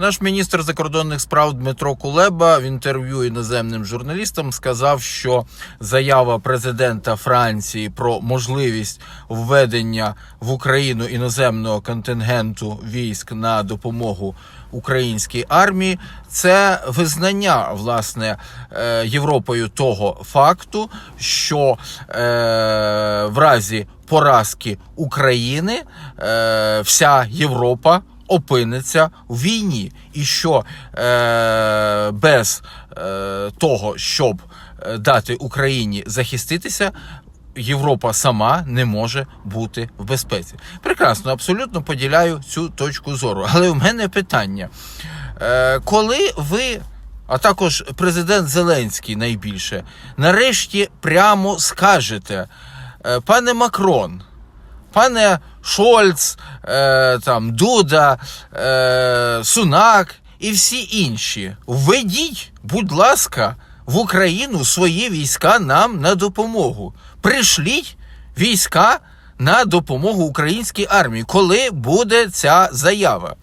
Наш міністр закордонних справ Дмитро Кулеба в інтерв'ю іноземним журналістам сказав, що заява президента Франції про можливість введення в Україну іноземного контингенту військ на допомогу українській армії це визнання власне е, Європою того факту, що е, в разі поразки України е, вся Європа опиниться у війні, і що е, без е, того, щоб е, дати Україні захиститися. Європа сама не може бути в безпеці. Прекрасно, абсолютно поділяю цю точку зору. Але в мене питання: Е, коли ви, а також президент Зеленський найбільше, нарешті прямо скажете, е, пане Макрон, пане Шольц, е, там, Дуда, е, Сунак і всі інші, введіть, будь ласка, в Україну свої війська нам на допомогу. Пришліть війська на допомогу українській армії. Коли буде ця заява?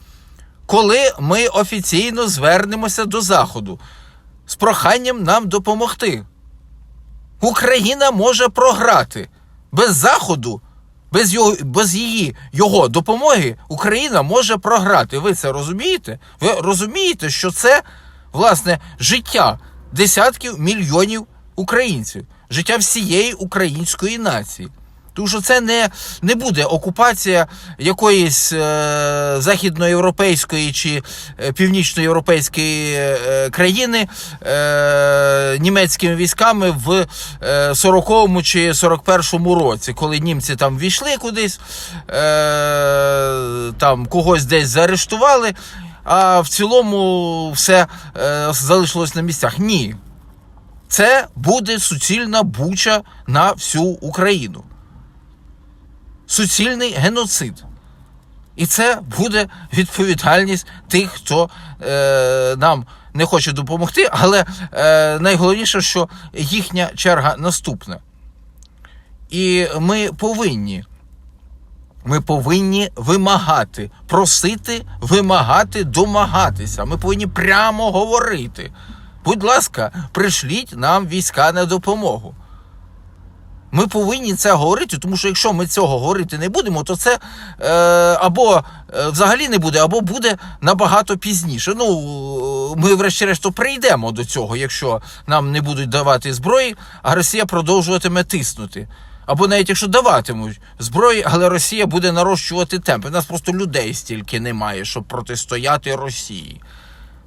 Коли ми офіційно звернемося до Заходу з проханням нам допомогти? Україна може програти без Заходу, без, його, без її його допомоги Україна може програти. Ви це розумієте? Ви розумієте, що це власне життя десятків мільйонів українців, життя всієї української нації. Тому що це не, не буде окупація якоїсь е, західноєвропейської чи е, північноєвропейської е, країни е, німецькими військами в е, 40-му чи 41-му році, коли німці там війшли кудись, е, там когось десь заарештували, а в цілому все е, залишилось на місцях. Ні. Це буде суцільна буча на всю Україну суцільний геноцид. І це буде відповідальність тих, хто е, нам не хоче допомогти, але е, найголовніше, що їхня черга наступна. І ми повинні. Ми повинні вимагати, просити, вимагати, домагатися. Ми повинні прямо говорити. Будь ласка, пришліть нам війська на допомогу. Ми повинні це говорити, тому що якщо ми цього говорити не будемо, то це е, або е, взагалі не буде, або буде набагато пізніше. Ну, ми, врешті-решт, прийдемо до цього, якщо нам не будуть давати зброї, а Росія продовжуватиме тиснути. Або навіть якщо даватимуть зброї, але Росія буде нарощувати темпи. У нас просто людей стільки немає, щоб протистояти Росії.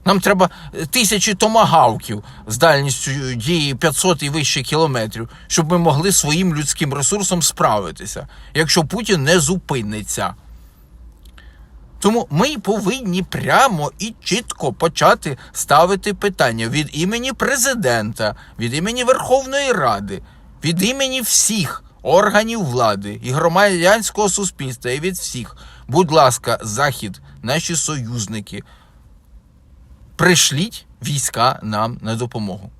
Нам треба тисячі томагавків з дальністю дії 500 і вище кілометрів, щоб ми могли своїм людським ресурсом справитися, якщо Путін не зупиниться. Тому ми повинні прямо і чітко почати ставити питання від імені президента, від імені Верховної Ради, від імені всіх органів влади і громадянського суспільства, і від всіх. Будь ласка, Захід, наші союзники пришліть війська нам на допомогу.